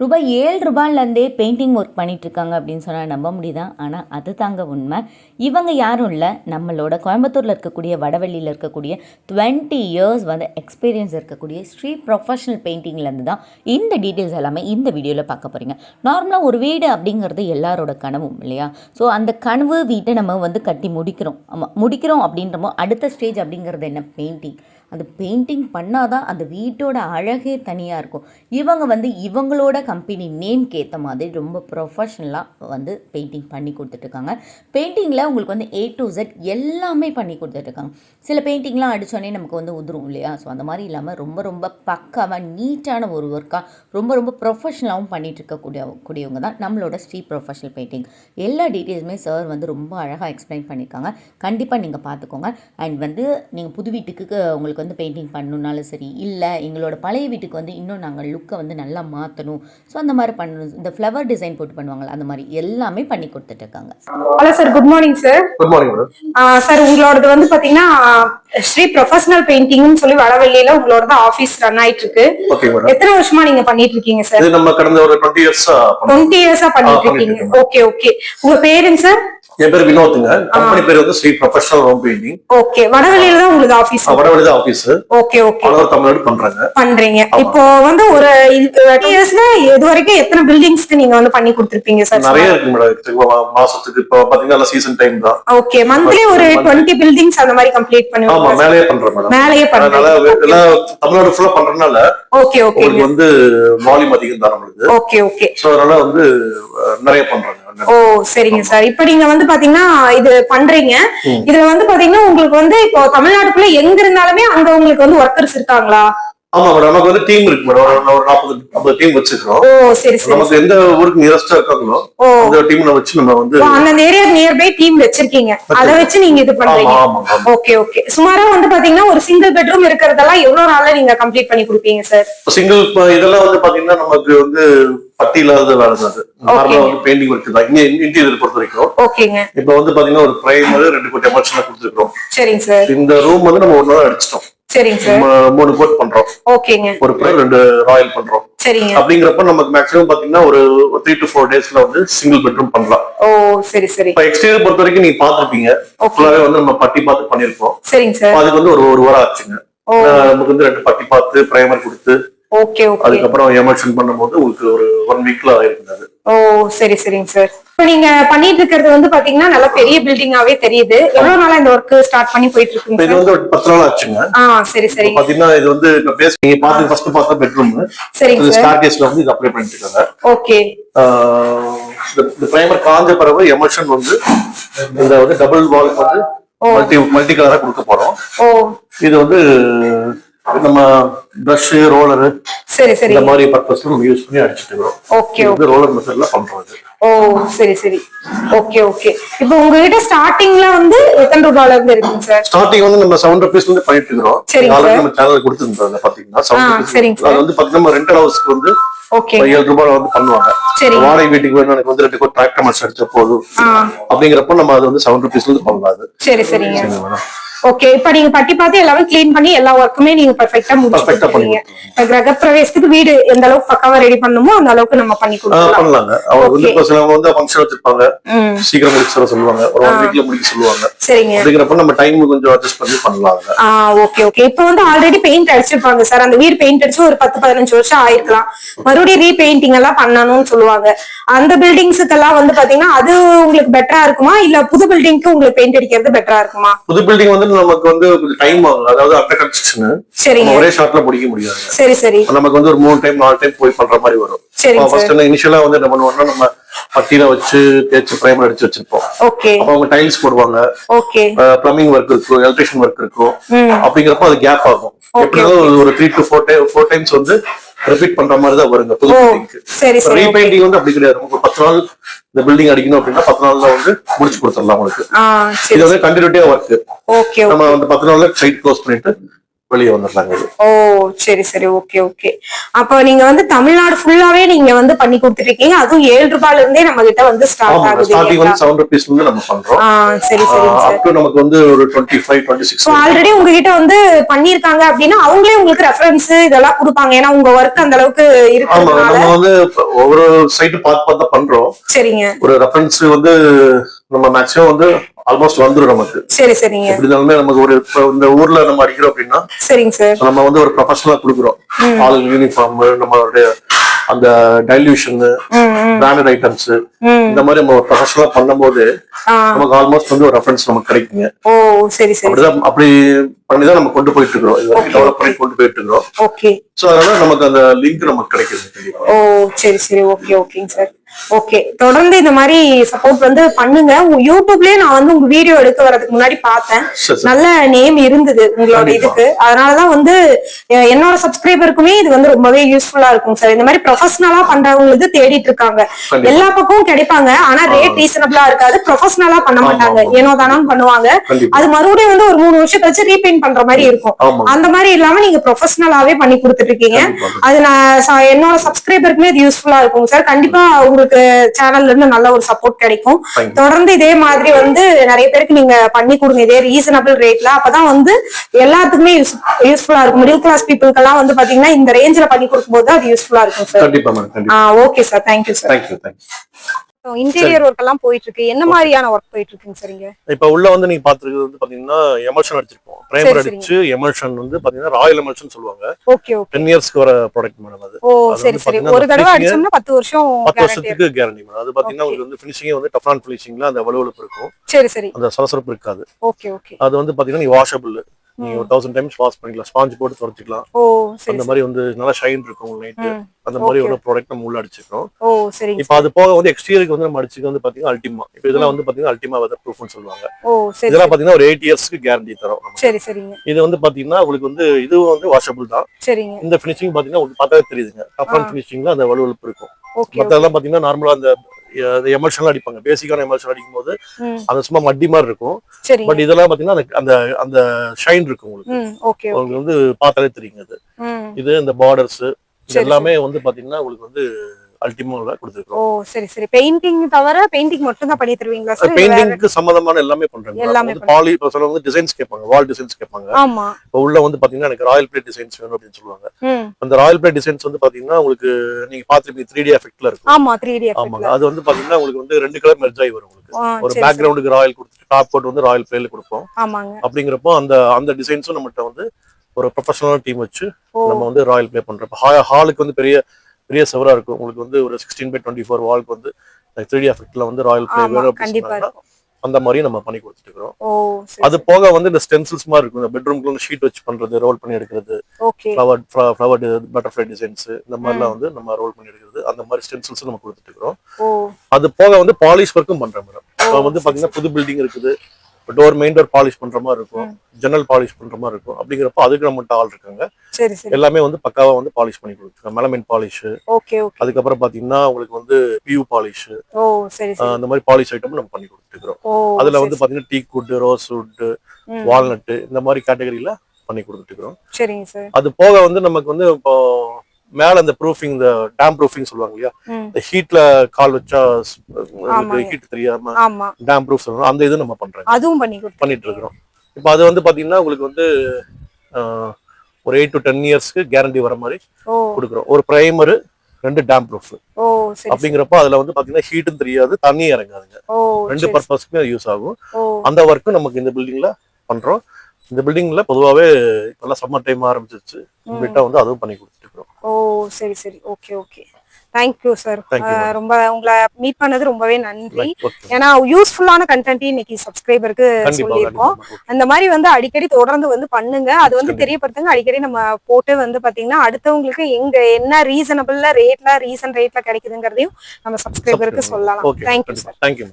ரூபாய் ஏழு ரூபாயிலேருந்தே painting work பண்ணிகிட்ருக்காங்க இருக்காங்க அப்படின்னு சொன்னால் நம்ப முடியுதான் ஆனால் அது தாங்க உண்மை. இவங்க யாரும் இல்லை. நம்மளோட கோயம்புத்தூரில் இருக்கக்கூடிய வடவெள்ளியில் இருக்கக்கூடிய டுவெண்ட்டி இயர்ஸ் வந்து எக்ஸ்பீரியன்ஸ் இருக்கக்கூடிய ஸ்ரீ ப்ரொஃபஷனல் பெயிண்டிங்லேருந்து தான் இந்த டீட்டெயில்ஸ் எல்லாமே இந்த வீடியோவில் பார்க்க போகிறீங்க நார்மலாக ஒரு வீடு அப்படிங்கிறது எல்லாரோட கனவும் இல்லையா? ஸோ அந்த கனவு வீட்டை நம்ம வந்து கட்டி முடிக்கிறோம். ஆமாம் முடிக்கிறோம் அப்படின்றமோ அடுத்த ஸ்டேஜ் அப்படிங்கிறது என்ன? பெயிண்டிங் அது பெயிண்டிங் பண்ணாதான் அந்த வீட்டோட அழகே தனியாக இருக்கும். இவங்க வந்து இவங்களோட கம்பெனி நேம்க்கு ஏற்ற மாதிரி ரொம்ப ப்ரொஃபஷ்னலாக வந்து பெயிண்டிங் பண்ணி கொடுத்துட்ருக்காங்க. பெயிண்டிங்கில் உங்களுக்கு வந்து ஏ டு ஜெட் எல்லாமே பண்ணி கொடுத்துட்ருக்காங்க. சில பெயிண்டிங்லாம் அடித்தோடனே நமக்கு வந்து உதிரும் இல்லையா? ஸோ அந்த மாதிரி இல்லாமல் ரொம்ப ரொம்ப பக்காவாக நீட்டான ஒரு ஒர்க்காக ரொம்ப ரொம்ப ப்ரொஃபஷ்னலாகவும் பண்ணிகிட்டு இருக்கக்கூடிய கூடியவங்க தான் நம்மளோட ஸ்ரீ ப்ரொஃபஷனல் பெயிண்டிங் எல்லா டீட்டெயில்ஸுமே சார் வந்து ரொம்ப அழகாக எக்ஸ்பிளைன் பண்ணியிருக்காங்க கண்டிப்பாக நீங்கள் பார்த்துக்கோங்க அண்ட் வந்து நீங்கள் புது வீட்டுக்கு உங்களுக்கு வந்து பெயிண்டிங் பண்ணணுன்னாலும் சரி இல்லை எங்களோட பழைய வீட்டுக்கு வந்து இன்னும் நாங்கள் லுக்கை வந்து நல்லா மாற்றணும் ஸோ அந்த மாதிரி பண்ணணும். இந்த ஃப்ளவர் டிசைன் போட்டு பண்ணுவாங்கள்ல அந்த மாதிரி எல்லாமே பண்ணி கொடுத்துட்ருக்காங்க hello sir good morning sir good morning sir உங்களோடது வந்து பாத்தீங்கன்னா ஸ்ரீ ப்ரொஃபஷனல் பெயிண்டிங்னு சொல்லி வடவெளியில உங்களோட ஆபீஸ் ரன் ஆயிட்டு இருக்கு எத்தனை வருஷமா நீங்க பண்ணிட்டு இருக்கீங்க சார் இது நம்ம கடந்த ஒரு டுவெண்ட்டி இயர்ஸா டுவெண்ட்டி இயர்ஸா பண்ணிட்டு இருக்கீங்க ஓகே ஓகே உங்க பேருங்க சார் என் பேர் வினோத்துங்க. கம்பெனி பேர் வந்து Shri professional home painting okay வடவெளியில தான் உங்களுக்கு ஆபீஸ் வடவழிதான் ஆபீஸ் ஓகே ஓகே. பலவர் தமிழ்நாடு பண்றாங்க. பண்றீங்க. இப்போ வந்து ஒரு இயர்ஸ்ல இது வரைக்கும் எத்தனை பில்டிங்ஸ்க்கு நீங்க வந்து பண்ணி கொடுத்துருப்பீங்க சார் நிறைய இருக்கு மேடம் மாசத்துக்கு இப்போ பாத்தீங்கன்னா சீசன் டைம் தான். ஓகே மந்த்லி ஒரு டுவெண்ட்டி பில்டிங்ஸ் அந்த மாதிரி கம்ப்ளீட் ஆமா பண்ணுவீங்க மேலேயே பண்றோம் மேடம் மேலேயே அதனால பண்றீங்க எல்லாம் தமிழ்நாடு ஃபுல்லா பண்றதுனால ஓகே ஓகே. உங்களுக்கு வந்து வால்யூம் அதிகம் தான் நம்மளுக்கு. Okay okay. சோ அதனால வந்து நிறைய பண்றாங்க. ஓ சரிங்க சார். இப்ப நீங்க வந்து பாத்தீங்கன்னா இது பண்றீங்க. இதுல வந்து பாத்தீங்கன்னா உங்களுக்கு வந்து இப்போ தமிழ்நாட்டுக்குள்ள எங்க இருந்தாலுமே அங்க உங்களுக்கு வந்து ஒர்க்கர்ஸ் இருக்காங்களா? ஆமா மேடம் நமக்கு வந்து டீம் இருக்கு மேடம் ஒரு நாற்பது ஐம்பது டீம் வச்சிருக்கோம் ஓ சரி சரி. நமக்கு எந்த ஊருக்கு நியரஸ்டா இருக்காங்களோ அந்த டீம்ல வச்சு நம்ம வந்து ஓ, அந்தந்த ஏரியா நியர்பை டீம் வச்சிருக்கீங்க. அத வச்சு நீங்க இது பண்றீங்க. ஓகே ஓகே சுமாரா வந்து பாத்தீங்கன்னா ஒரு சிங்கிள் பெட்ரூம் இருக்கிறதெல்லாம் எவ்வளவு நாள்ல நீங்க கம்ப்ளீட் பண்ணி கொடுப்பீங்க சார் சிங்கிள் இதெல்லாம் வந்து பாத்தீங்கன்னா நமக்கு வந்து பட்டி இல்லாத வேலை தான் நார்மலா வந்து பெயிண்டிங் ஒர்க் தான். இங்க இன்டீரியர் பொறுத்த வரைக்கும். ஓகேங்க இப்ப வந்து பாத்தீங்கன்னா ஒரு பிரைமர் ரெண்டு கோட் எமர்ஷனா கொடுத்துருக்கோம் சரிங்க சார் இந்த ரூம் வந்து நம்ம ஒரு நாள் அடிச்சிட்டோம். சரிங்க சார். மூணு கோட் பண்றோம். ஓகேங்க. ஒரு பிரைம் ரெண்டு ராயல் பண்றோம். சரிங்க. அப்படிங்கிறப்ப நமக்கு மேக்ஸிமம் பாத்தீங்கன்னா ஒரு த்ரீ டு ஃபோர் டேஸ்ல வந்து சிங்கிள் பெட்ரூம் பண்ணலாம். ஓ சரி சரி. இப்ப எக்ஸ்டீரியர் பொறுத்த வரைக்கும் நீங்க பாத்துருப்பீங்க ஃபுல்லாவே வந்து நம்ம பட்டி பார்த்து பண்ணிருக்கோம் சரிங்க சார். அதுக்கு வந்து ஒரு ஒரு வாரம் ஆச்சுங்க. நமக்கு வந்து ரெண்டு பட்டி பார்த்து பிரைமர் கொடுத்து ஓகே ஓகே அதுக்கப்புறம் எமர்ஷன் பண்ணும்போது உங்களுக்கு ஒரு ஒன் வீக்ல ஆயிருக்குது அது ஓ சரி சரிங்க சார் இப்ப நீங்க பண்ணிட்டு இருக்கிறது வந்து பாத்தீங்கன்னா நல்ல பெரிய பில்டிங்காவே தெரியுது. எவ்வளவு நாளா இந்த ஒர்க் ஸ்டார்ட் பண்ணி போயிட்டு இருக்குங்க இது சார் வந்து ஒரு பத்து நாள் ஆச்சுங்க. ஆ சரி சரிங்க. பாத்தீங்கன்னா இது வந்து இப்ப பேஸ் நீங்க பாத்து ஃபர்ஸ்ட் பார்த்தா பெட்ரூம் சரிங்க சார் ஸ்டார் கேஸ்ல வந்து இது அப்ளை பண்ணிட்டு இருக்காங்க. ஓகே இந்த- இந்த பிரைமர் காஞ்ச பிறகு எமர்ஷன் வந்து இந்த வந்து டபுள் வால் வந்து. மல்டி மல்டி கலரா கொடுக்க போறோம். ஓ. இது வந்து நம்ம பிரஷ் ரோலரு சரி சரி. இந்த மாதிரி பர்பஸ்ல நம்ம யூஸ் பண்ணி அடிச்சுட்டு இருக்கோம். ஓகே இது ரோலர் மெத்தட்ல பண்றோம் இது ஓ சரி சரி. Okay okay. இப்போ உங்ககிட்ட ஸ்டார்டிங்ல வந்து எத்தனை ரூபாயில இருந்து இருக்குங்க சார்? ஸ்டார்டிங் வந்து நம்ம செவன் ருபீஸ்ல இருந்து பண்ணிட்டு இருக்கோம் சரிங்க ஆல்ரெடி சார். நம்ம சேனல் கொடுத்துருந்தோம் பாத்தீங்கன்னா ஆ, செவன் ருபீஸ் சரிங்க சார். அது வந்து பாத்தீங்கன்னா நம்ம ரெண்டல் ஹவுஸ்க்கு வந்து ஓகே. ஏழு ரூபாய் வந்து பண்ணுவாங்க. சரிங்க. வாடகை வீட்டுக்கு வேணும் எனக்கு வந்து ரெண்டு கோட் டிராக்டர் மட்ஸ் அடிச்சா போதும் அப்படிங்கிறப்ப நம்ம அது வந்து செவன் ருபீஸ்ல இருந்து பண்ணலாம் சரி சரிங்க. ஓகே இப்ப நீங்க பட்டி பார்த்து எல்லாமே க்ளீன் பண்ணி எல்லா ஒர்க்குமே நீங்க பெர்ஃபெக்ட்டா முடிச்சு Perfect ஆ பண்ணி கொடுத்துருவீங்க இப்ப கிரகப்பிரவேசத்துக்கு வீடு எந்த அளவுக்கு பக்காவா ரெடி பண்ணுமோ அந்த அளவுக்கு நம்ம பண்ணி கொடுக்கலாம். பண்ணலாங்க. அவங்க வந்து சிலவங்க வந்து ஃபங்க்ஷன் வச்சிருப்பாங்க. சீக்கிரம் முடிச்சு சொல்லுவாங்க. ஒரு ஒன் வீக்ல முடிக்க சொல்லுவாங்க. சரிங்க. அப்படிங்கிறப்ப நம்ம டைம் கொஞ்சம் அட்ஜஸ்ட் பண்ணி பண்ணலாம் ஆ ஓகே ஓகே இப்போ வந்து ஆல்ரெடி பெயிண்ட் அடிச்சிருப்பாங்க சார் அந்த வீடு பெயிண்ட் அடிச்சு ஒரு பத்து பதினஞ்சு வருஷம் ஆயிருக்கலாம். மறுபடியும் ரீபெயிண்டிங் எல்லாம் பண்ணணும்னு சொல்லுவாங்க. அந்த பில்டிங்ஸுக்கெல்லாம் வந்து பாத்தீங்கன்னா அது உங்களுக்கு பெட்டரா இருக்குமா? இல்ல புது பில்டிங்க்கு உங்களுக்கு பெயிண்ட் அடிக்கிறது பெட்டரா இருக்குமா? புது பில்டிங் வந்து நமக்கு வந்து கொஞ்சம் டைம் ஆகும். அதாவது அண்டர் கன்ஸ்ட்ரக்ஷன் சரிங்க. ஒரே ஷாட்ல முடிக்க முடியாது. சரி சரி. நமக்கு வந்து ஒரு மூணு டைம் நாலு டைம் போய் பண்ற மாதிரி வரும். சரிங்க சார் ஃபர்ஸ்ட் இனிஷியலா வந்து என்ன பண்ணுவோம்னா நம்ம பட்டியில வச்சு தேய்ச்சி பிரைமர் அடிச்சு வச்சிருப்போம். ஓகே அப்ப அவங்க டைல்ஸ் போடுவாங்க. ஓகே பிளம்பிங் ஒர்க் இருக்கும் எலக்ட்ரிஷியன் ஒர்க் இருக்கும். அப்படிங்கிறப்ப அது கேப் ஆகும். எப்படினாலும் ஒரு three to four time four times வந்து ரிப்பீட் பண்ற மாதிரி தான் வருங்க புது சரி சரி ரீபெயிண்டிங் வந்து அப்படி கிடையாது. உங்களுக்கு பத்து நாள் இந்த பில்டிங் அடிக்கணும் அப்படின்னா பத்து நாள்ல வந்து முடிச்சு கொடுத்துடலாம் உங்களுக்கு. இது வந்து கண்டினியூட்டியா ஒர்க் ஓகே நம்ம வந்து பத்து நாள்ல சைட் க்ளோஸ் பண்ணிட்டு வெளியே வந்துடுறாங்க ஓ சரி சரி. Okay okay. அப்போ நீங்க வந்து தமிழ்நாடு ஃபுல்லாவே நீங்க வந்து பண்ணி கொடுத்துட்டு இருக்கீங்க அதுவும் ஏழு ரூபாயில இருந்தே நம்ம கிட்ட வந்து ஸ்டார்ட் ஆகுது ஸ்டார்டிங்? வந்து செவன் ருபீஸ்ல இருந்து நம்ம பண்றோம். சரி சார். அப் டு நமக்கு வந்து ஒரு twenty five twenty six so already உங்ககிட்ட வந்து பண்ணிருக்காங்க அப்படின்னா அவங்களே உங்களுக்கு ரெஃபரன்ஸ் இதெல்லாம் கொடுப்பாங்க. ஏன்னா உங்க ஒர்க் அந்த அளவுக்கு ஆமா இருக்கிறதுனால. நம்ம வந்து ஒவ்வொரு சைட்டு பார்த்து பார்த்து பண்றோம். சரிங்க. ஒரு ரெஃபரன்ஸ் வந்து நம்ம மேக்ஸிமம் வந்து ஆல்மோஸ்ட் வந்துரும் நமக்கு. சரி சரிங்க. எப்படி இருந்தாலுமே நமக்கு ஒரு இந்த ஊர்ல நம்ம அடிக்கிறோம் அப்படின்னா சரிங்க சார். நம்ம வந்து ஒரு ப்ரொஃபஷனலா கொடுக்குறோம். ஆளுங்க யூனிஃபார்ம் நம்மளுடைய அந்த டைல்யூஷன் பிராண்டட் ஐட்டம்ஸ் இந்த மாதிரி நம்ம ப்ரொஃபஷனலா பண்ணும்போது நமக்கு ஆல்மோஸ்ட் வந்து ஒரு ரெஃபரன்ஸ் நமக்கு கிடைக்குங்க. ஓ சரி சரி. அப்படிதான் அப்படி பண்ணிதான் நம்ம கொண்டு போயிட்டு இருக்கிறோம். இது வரைக்கும் டெவலப் பண்ணி கொண்டு போயிட்டு இருக்கிறோம். ஓகே சோ அதனால நமக்கு அந்த லிங்க் நமக்கு கிடைக்குது ஓ சரி சரி. ஓகே ஓகேங்க சார் ஓகே தொடர்ந்து இந்த மாதிரி சப்போர்ட் வந்து பண்ணுங்க. உங்க யூடியூப்லயே நான் வந்து உங்க வீடியோ எடுக்க வரதுக்கு முன்னாடி பார்த்தேன். நல்ல நேம் இருந்தது உங்களோட. இதுக்கு. அதனாலதான் வந்து என்னோட சப்ஸ்கிரைபருக்குமே இது வந்து ரொம்பவே யூஸ்ஃபுல்லா இருக்கும் சார் இந்த மாதிரி ப்ரொஃபஷனலா பண்றவங்களுக்கு தேடிட்டு இருக்காங்க. எல்லா பக்கமும் கிடைப்பாங்க. ஆனா ரேட் ரீசனபிளா இருக்காது. ப்ரொஃபஷனலா பண்ண மாட்டாங்க. ஏனோ தானோன்னு பண்ணுவாங்க. அது மறுபடியும் வந்து ஒரு மூணு வருஷம் கழிச்சு ரீபெயிண்ட் பண்ற மாதிரி இருக்கும். அந்த மாதிரி இல்லாம நீங்க ப்ரொஃபஷனலாவே பண்ணி கொடுத்துட்டு இருக்கீங்க. அது நான் என்னோட சப்ஸ்கிரைபருக்குமே இது யூஸ்ஃபுல்லா இருக்கும் சார் கண்டிப்பா உங்களுக்கு சேனல்ல இருந்து நல்ல ஒரு சப்போர்ட் கிடைக்கும். தொடர்ந்து இதே மாதிரி வந்து நிறைய பேருக்கு நீங்க பண்ணி கொடுங்க. இதே ரீசனபிள் ரேட்ல அப்பதான் வந்து எல்லாத்துக்குமே யூஸ் யூஸ்ஃபுல்லா இருக்கும். மிடில் கிளாஸ் பீப்புளுக்கெல்லாம் வந்து பாத்தீங்கன்னா இந்த ரேஞ்சில பண்ணி கொடுக்கும்போது அது யூஸ்ஃபுல்லா இருக்கும் sir okay sir thank you sir thank you thank you interior work எல்லாம் போயிட்டு இருக்கு என்ன மாதிரியான ஒர்க் போயிட்டு இருக்குங்க சார் இங்க இப்ப உள்ள வந்து நீங்க பாத்துருக்கிறது வந்து பாத்தீங்கன்னா எமர்ஷன் அடிச்சிருப்போம். சரி, பிரைமர் சரிங்க. அடிச்சு எமர்ஷன் வந்து பாத்தீங்கன்னா ராயல் எமர்ஷன் சொல்லுவாங்க. ஓகே ஓகே டென் இயர்ஸ்க்கு வர ப்ராடக்ட் மேடம் அது. ஓ சரி சரி. ஒரு தடவை அடிச்சோம்னா பத்து வருஷம் பத்து guarantee வருஷத்துக்கு கேரண்டி மேடம் அது பாத்தீங்கன்னா. உங்களுக்கு வந்து ஃபினிஷிங்கே வந்து டஃப்ரான் ஃபினிஷிங்ல அந்த வலுவலுப்பு இருக்கும். இருக்கு. சரி சரி. அந்த சலசலப்பு இருக்காது. ஓகே ஓகே அது வந்து பாத்தீங்கன்னா நீ வாஷபிள் நீங்க ஒரு தௌசண்ட் டைம்ஸ் வாஷ் பண்ணிக்கலாம். ஸ்பாஞ்ச் போட்டு துடைச்சிக்கலாம். அந்த மாதிரி வந்து நல்லா ஷைன் இருக்கும் நைட்டு. அந்த மாதிரி. ஒரு ப்ராடக்ட் நம்ம உள்ள அடிச்சிருக்கோம் இப்போ அது போக வந்து எக்ஸ்டீரியருக்கு வந்து நம்ம அடிச்சுக்கு வந்து பாத்தீங்கன்னா அல்டிமா இப்போ இதெல்லாம் வந்து பாத்தீங்கன்னா அல்டிமா வெதர் ப்ரூஃப்னு சொல்லுவாங்க இதெல்லாம் பாத்தீங்கன்னா ஒரு எயிட் இயர்ஸ்க்கு கேரண்டி தரும். சரி சரிங்க. இது வந்து பாத்தீங்கன்னா உங்களுக்கு வந்து இதுவும் வந்து வாஷபிள் தான். சரிங்க. இந்த ஃபினிஷிங் பாத்தீங்கன்னா உங்களுக்கு பார்த்தாவே தெரியுதுங்க. டஃப்ரான் ஆ. ஃபினிஷிங்ல அந்த வலுவலுப்பு இருக்கும். மத்ததெல்லாம் பாத்தீங்கன்னா நார்மலா அந்த எமர்ஷனல் அடிப்பாங்க. பேசிக்கான எமர்ஷன் அடிக்கும் போது ம். அது சும்மா மட்டி மாதிரி இருக்கும். பட் இதெல்லாம் பாத்தீங்கன்னா அந்த- அந்த ஷைன் இருக்கும் உங்களுக்கு. உங்களுக்கு வந்து பார்த்தாலே தெரியுங்க இது இந்த பார்டர்ஸ் எல்லாமே வந்து பாத்தீங்கன்னா உங்களுக்கு வந்து அல்டிமோல ஓ கொடுத்துருக்கோம். சரி சரி. பெயிண்டிங் தவிர பெயிண்டிங் மட்டும் தான் பண்ணி தருவீங்களா சார் பெயிண்டிங்க்கு சம்பந்தமான எல்லாமே பண்றாங்க. எல்லாமே பாலி இப்போ சொல்ல வந்து டிசைன்ஸ் கேட்பாங்க வால் டிசைன்ஸ் கேட்பாங்க. ஆமா. இப்போ உள்ள வந்து பாத்தீங்கன்னா எனக்கு ராயல் பிளேட் டிசைன்ஸ் வேணும் அப்படின்னு சொல்லுவாங்க. அந்த ராயல் பிளேட் டிசைன்ஸ் வந்து பாத்தீங்கன்னா உங்களுக்கு நீங்க பாத்துருப்பீங்க த்ரீ டி எஃபெக்ட்ல இருக்கும். ஆமா த்ரீ டி ஆமாங்க. அது வந்து பாத்தீங்கன்னா உங்களுக்கு வந்து ரெண்டு கலர் மெர்ஜ் ஆகி வரும் உங்களுக்கு. ஒரு பேக்ரவுண்டுக்கு ராயல் கொடுத்துட்டு டாப் கோட் வந்து ராயல் பிளேல கொடுப்போம். ஆமாங்க. அப்படிங்கிறப்போ அந்த அந்த டிசைன்ஸும் நம்மகிட்ட வந்து ஒரு ப்ரொஃபஷனல் டீம் வச்சு ஓ. நம்ம வந்து ராயல் ப்ளே பண்றோம். ஹாலுக்கு வந்து பெரிய பெரிய செவரா இருக்கும். உங்களுக்கு வந்து ஒரு சிக்ஸ்டீன் பை டுவெண்ட்டி ஃபோர் வால்க்கு வந்து த்ரீ டி எஃபெக்ட்ல வந்து ராயல் ப்ளே ஆமா வேணும் அப்படின்னு கண்டிப்பா சொன்னாங்கன்னா இருக்கும். அந்த மாதிரி நம்ம பண்ணி கொடுத்துட்டு இருக்கிறோம் அது போக வந்து இந்த ஸ்டென்சில்ஸ் மாதிரி இருக்கும். இந்த பெட்ரூம்க்குள்ள ஷீட் வச்சு பண்றது ரோல் பண்ணி எடுக்கிறது ஃப்ளவர் ஃப்ளவர் பட்டர்ஃப்ளை டிசைன்ஸ் இந்த மாதிரிலாம் வந்து நம்ம ரோல் பண்ணி எடுக்கிறது. அந்த மாதிரி ஸ்டென்சில்ஸ் நம்ம கொடுத்துட்டு இருக்கிறோம் அது போக வந்து பாலிஷ் ஒர்க்கும் பண்றேன் மேடம் இப்போ வந்து பாத்தீங்கன்னா புது பில்டிங் இருக்குது. டோர் மெயின் டோர் பாலிஷ் பண்ற மாதிரி இருக்கும். ஜன்னல் பாலிஷ் பண்ற மாதிரி இருக்கும். அப்படிங்கிறப்போ அதுக்கு நம்மகிட்ட ஆள் இருக்காங்க. எல்லாமே வந்து பக்காவா வந்து பாலிஷ் பண்ணி கொடுத்துருக்கோம் மெலமைன் பாலிஷ் அதுக்கப்புறம் பாத்தீங்கன்னா உங்களுக்கு வந்து பியூ பாலிஷ் அந்த மாதிரி பாலிஷ் ஐட்டம் நம்ம பண்ணி கொடுத்துருக்கோம் அதுல வந்து பாத்தீங்கன்னா teak wood rose would. Walnut இந்த மாதிரி கேட்டகரியில பண்ணி கொடுத்துட்டு இருக்கிறோம் அது போக வந்து நமக்கு வந்து இப்போ மேல இந்த ப்ரூஃபிங் இந்த டேம் ப்ரூஃபிங் சொல்லுவாங்க இல்லையா? இந்த ஹீட்ல கால் வச்சா. ஹீட் தெரியாம டேம் ப்ரூஃப் சொல்லணும் அந்த இது நம்ம பண்றோம். அதுவும் பண்ணி பண்ணிட்டு இருக்கிறோம். இப்போ அது வந்து பாத்தீங்கன்னா உங்களுக்கு வந்து ஒரு எயிட் டு டென் இயர்ஸ்க்கு கேரண்டி வர மாதிரி கொடுக்குறோம். ஒரு பிரைமரு ரெண்டு டேம் ப்ரூஃப். அப்படிங்கிறப்போ அதுல வந்து பாத்தீங்கன்னா ஹீட்டும் தெரியாது தண்ணி இறங்காதுங்க. ரெண்டு பர்பஸ்க்குமே யூஸ் ஆகும். அந்த ஒர்க்கும் நமக்கு இந்த பில்டிங்ல பண்றோம். இந்த பில்டிங்ல பொதுவாவே நல்லா சம்மர் டைம் ஆரம்பிச்சிருச்சு. கம்ப்ளீட்டா வந்து அதுவும் பண்ணி கொடுத்துட்டு இருக்கிறோம். ஓ சரி சரி. Okay okay. Thank you sir. ரொம்ப உங்களை மீட் பண்ணது ரொம்பவே நன்றி. ஏன்னா யூஸ்ஃபுல்லான கண்டென்ட் இன்னைக்கு சப்ஸ்கிரைபருக்கு சொல்லியிருக்கோம். அந்த மாதிரி வந்து அடிக்கடி தொடர்ந்து வந்து பண்ணுங்க. அது வந்து. தெரியப்படுத்துங்க. அடிக்கடி நம்ம போட்டு வந்து பாத்தீங்கன்னா அடுத்தவங்களுக்கு எங்க என்ன ரீசனபிள்ல ரேட்ல ரீசன் ரேட்ல கிடைக்குதுங்கிறதையும் நம்ம சப்ஸ்கிரைபருக்கு சொல்லலாம். தேங்க்யூ. சார். தேங்க்யூ